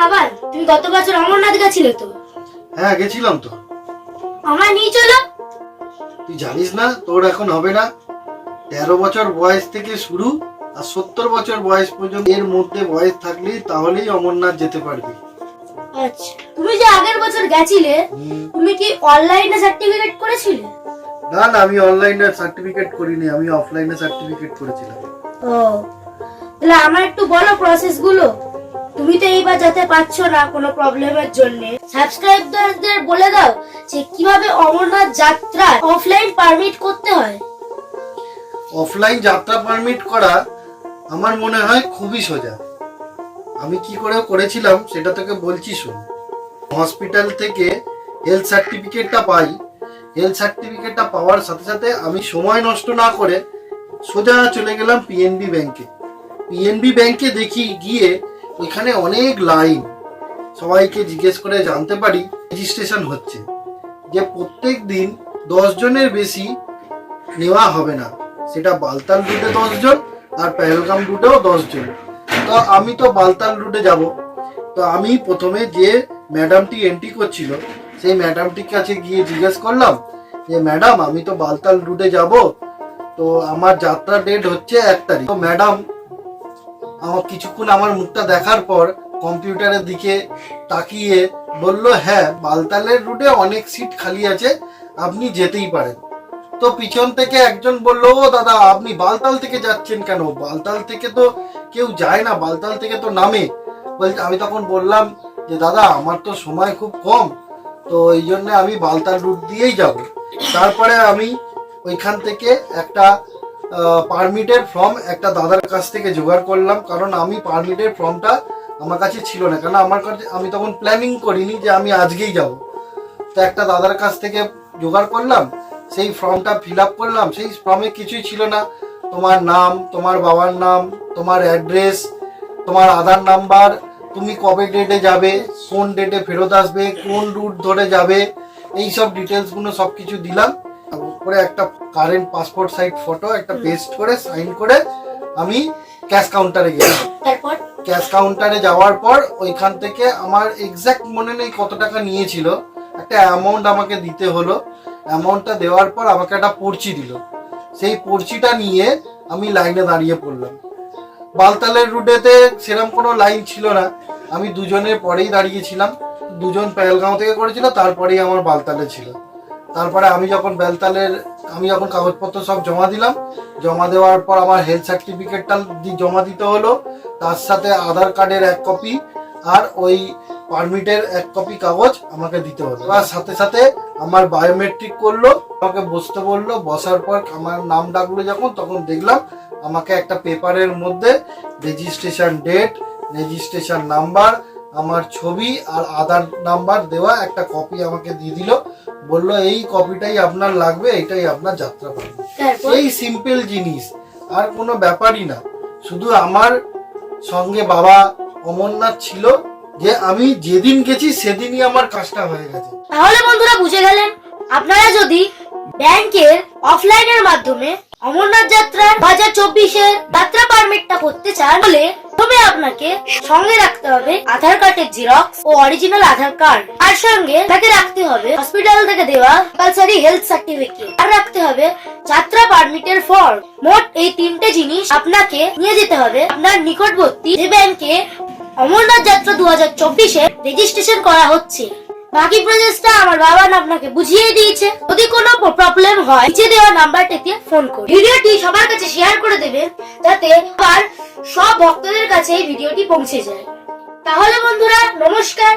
বাবা তুমি গত বছর অমরনাথ গেছিলে তো? হ্যাঁ গেছিলাম তো। আমায় নিয়ে চলো। তুই জানিস না তোর এখন হবে না। তেরো বছর বয়স থেকে শুরু আর সত্তর বছর বয়স পর্যন্ত এর মধ্যে বয়স থাকলেই তাহলেই অমরনাথ যেতে পারবি। আচ্ছা তুমি যে আগের বছর গেছিলে তুমি কি অনলাইনে সার্টিফিকেট করেছিলে? না না আমি অনলাইনে সার্টিফিকেট করিনি আমি অফলাইনে সার্টিফিকেট করেছিলাম। ও তাহলে আমার একটু বলো প্রসেসগুলো। তুমি তো এইবার যেতে পারছ না কোনো প্রবলেমের জন্য। সাবস্ক্রাইবারদের বলে দাও যে কীভাবে অমরনাথ যাত্রা অফলাইন পারমিট করতে হয়। অফলাইন যাত্রা পারমিট করা আমার মনে হয় খুবই সোজা। আমি কি করে করেছিলাম সেটা তোকে বলছি শোন। হসপিটাল থেকে হেলথ সার্টিফিকেটটা পাই। হেলথ সার্টিফিকেটটা পাওয়ার সাথে সাথে আমি সময় নষ্ট না করে সোজা চলে গেলাম পিএনবি ব্যাংকে পিএনবি ব্যাংকে দেখি গিয়ে ওইখানে অনেক লাইন। সবাইকে জিজ্ঞেস করে জানতে পারি রেজিস্ট্রেশন হচ্ছে। যে প্রত্যেক দিন জনের বেশি নেওয়া হবে না। সেটা বালতাল রুটে দশজন আর পেহেলগাম রুটেও দশজন তো আমি তো বালতাল রুটে যাব। তো আমি প্রথমে যে ম্যাডামটি এন্ট্রি করছিল, সেই ম্যাডামটির কাছে গিয়ে জিজ্ঞেস করলাম যে, ম্যাডাম, আমি তো বালতাল রুটে যাব। তো আমার যাত্রা ডেট হচ্ছে এক তারিখ। তো ম্যাডাম আমার কিছুক্ষণ আমার মুখটা দেখার পর কম্পিউটারের দিকে তাকিয়ে বলল হ্যাঁ বালতালের রুটে অনেক সিট খালি আছে, আপনি যেতেই পারেন। তো পিছন থেকে একজন বলল, ও দাদা, আপনি বালতাল থেকে যাচ্ছেন কেন? বালতাল থেকে তো কেউ যায় না, বালতাল থেকে তো নামে। বলছে, আমি তখন বললাম যে, দাদা, আমার তো সময় খুব কম, তো এই জন্য আমি বালতাল রুট দিয়েই যাব। তারপরে আমি ওইখান থেকে একটা পারমিটের ফর্ম একটা দাদার কাছ থেকে জোগাড় করলাম, কারণ আমি পারমিটের ফর্মটা আমার কাছে ছিল না। কারণ আমার কাছে, আমি তখন প্ল্যানিং করিনি যে আমি আজকেই যাব। তো একটা দাদার কাছ থেকে জোগাড় করলাম, সেই ফর্মটা ফিল আপ করলাম। সেই ফর্মে কিছুই ছিল না। তোমার নাম, তোমার বাবার নাম, তোমার অ্যাড্রেস তোমার আধার নাম্বার তুমি কবে ডেটে যাবে, কোন ডেটে ফেরত আসবে, কোন রুট ধরে যাবে এই সব ডিটেলসগুলো সব কিছু দিলাম। করে একটা কারেন্ট পাসপোর্ট সাইজ ফটো একটা পেস্ট করে সাইন করে আমি ক্যাশ কাউন্টারে গেলাম। তারপর? ক্যাশ কাউন্টারে যাওয়ার পর ওইখান থেকে আমার এক্সাক্ট মনে নেই কত টাকা নিয়েছিল একটা অ্যামাউন্ট আমাকে দিতে হলো। অ্যামাউন্টটা দেওয়ার পর আমাকে একটা পর্চি দিল। সেই পর্চিটা নিয়ে আমি লাইনে দাঁড়িয়ে পড়লাম। বালতালের রুটেতে সেরকম কোনো লাইন ছিল না। আমি দুজনের পরেই দাঁড়িয়েছিলাম। দুজন পেহেলগাঁও থেকে করেছিল তারপরেই আমার বালতালে ছিল। তারপরে আমি যখন বেলতালের, আমি যখন কাগজপত্র সব জমা দিলাম, জমা দেওয়ার পর আমার হেলথ সার্টিফিকেটটা জমা দিতে হলো। তার সাথে আধার কার্ডের এক কপি আর ওই পারমিটের এক কপি কাগজ আমাকে দিতে হলো। তার সাথে সাথে আমার বায়োমেট্রিক করল, আমাকে বসতে বলল। বসার পর আমার নাম ডাকলো যখন, তখন দেখলাম আমাকে একটা পেপারের মধ্যে রেজিস্ট্রেশন ডেট রেজিস্ট্রেশন নাম্বার আমার ছবি আর আধার নাম্বার দেওয়া একটা কপি আমাকে দিয়ে দিল। বলল এই কপিটাই আপনার লাগবে এটাই আপনার যাত্রা তারপর? এই সিম্পল জিনিস আর কোনো ব্যাপারই না। শুধু আমার সঙ্গে বাবা অমরনাথ ছিল যে আমি যেদিন গেছি সেদিনই আমার কাজটা হয়ে গেছে। তাহলে বন্ধুরা বুঝে গেলেন আপনারা যদি ব্যাংকের অফলাইনের মাধ্যমে অমরনাথ যাত্রা দু হাজার চব্বিশের যাত্রা পারমিটটা করতে চান তাহলে তবে আপনাকে সঙ্গে রাখতে হবে আধার কার্ডের জেরক্স ও অরিজিনাল আধার কার্ড। আর সঙ্গে তাকে রাখতে হবে হসপিটাল থেকে দেওয়া কম্পালসারি হেলথ সার্টিফিকেট আর রাখতে হবে যাত্রা পারমিটের ফর্ম মোট এই তিনটে জিনিস আপনাকে নিয়ে যেতে হবে। আপনার নিকটবর্তী যে ব্যাংকে অমরনাথ যাত্রা দু হাজার চব্বিশে রেজিস্ট্রেশন করা হচ্ছে। বাকি প্রসেসটা আমার বাবা না আপনাকে বুঝিয়ে দিয়েছে। যদি কোনো প্রবলেম হয়, নিচে দেওয়া নাম্বারটিতে ফোন করুন ভিডিওটি সবার কাছে শেয়ার করে দেবেন যাতে আবার সব ভক্তদের কাছে এই ভিডিওটি পৌঁছে যায়। তাহলে বন্ধুরা, নমস্কার।